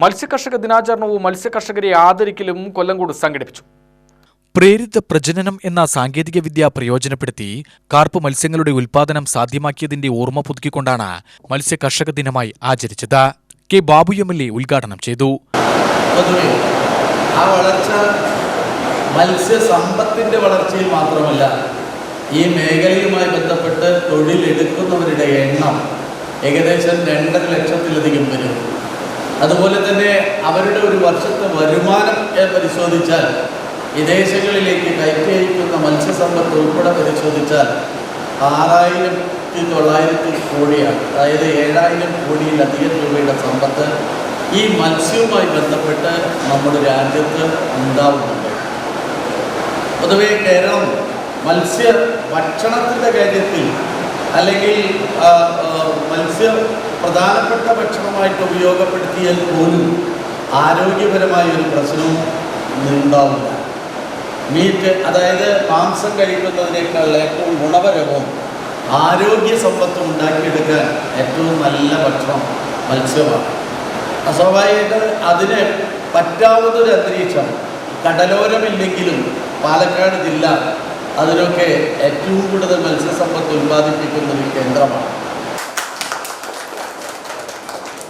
മത്സ്യകർഷക ദിനാചരണവും മത്സ്യകർഷകരെ ആദരിക്കലും കൊല്ലങ്കോട് സംഘടിപ്പിച്ചു. പ്രേരിത പ്രജനനം എന്ന സാങ്കേതിക വിദ്യ പ്രയോജനപ്പെടുത്തി കാർപ്പ് മത്സ്യങ്ങളുടെ ഉൽപാദനം സാധ്യമാക്കിയതിന്റെ ഓർമ്മ പുതുക്കിക്കൊണ്ടാണ് മത്സ്യകർഷക ദിനമായി ആചരിച്ചത്. K Babu M L A ഉദ്ഘാടനം ചെയ്തു. ആ വളർച്ച മത്സ്യസമ്പത്തിന്റെ വളർച്ചയിൽ മാത്രമല്ല ഈ മേഖലയുമായി ബന്ധപ്പെട്ട് തൊഴിലെടുക്കുന്നവരുടെ എണ്ണം ഏകദേശം രണ്ടര ലക്ഷത്തിലധികം വരും. അതുപോലെ തന്നെ അവരുടെ ഒരു വർഷത്തെ വരുമാനം പരിശോധിച്ചാൽ വിദേശങ്ങളിലേക്ക് കയറ്റി അയക്കുന്ന മത്സ്യസമ്പത്ത് ഉൾപ്പെടെ പരിശോധിച്ചാൽ ആറായിരത്തി തൊള്ളായിരത്തി കോടിയാണ്. അതായത് ഏഴായിരം കോടിയിലധികം രൂപയുടെ സമ്പത്ത് ഈ മത്സ്യവുമായി ബന്ധപ്പെട്ട് നമ്മുടെ രാജ്യത്ത് ഉണ്ടാവുന്നുണ്ട്. പൊതുവേ കേരളം മത്സ്യ ഭക്ഷണത്തിന്റെ കാര്യത്തിൽ അല്ലെങ്കിൽ മത്സ്യം പ്രധാനപ്പെട്ട ഭക്ഷണമായിട്ട് ഉപയോഗപ്പെടുത്തിയാൽ പോലും ആരോഗ്യപരമായ ഒരു പ്രശ്നവും ഉണ്ടാവില്ല മീറ്റ് അതായത് മാംസം കഴിക്കുന്നതിനേക്കാൾ ഏറ്റവും ഗുണപരവും ആരോഗ്യ സമ്പത്തും ഉണ്ടാക്കിയെടുക്കാൻ ഏറ്റവും നല്ല ഭക്ഷണം മത്സ്യമാണ്. സ്വാഭാവികമായിട്ട് അതിന് പറ്റാവുന്നൊരു അന്തരീക്ഷം കടലോരമില്ലെങ്കിലും പാലക്കാട് ജില്ല അതിനൊക്കെ ഏറ്റവും കൂടുതൽ മത്സ്യസമ്പത്ത് ഉൽപ്പാദിപ്പിക്കുന്ന ഒരു കേന്ദ്രമാണ്.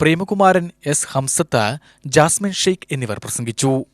പ്രേമകുമാരൻ എസ് ഹംസത്ത് ജാസ്മിൻ ഷെയ്ഖ് എന്നിവർ പ്രസംഗിച്ചു.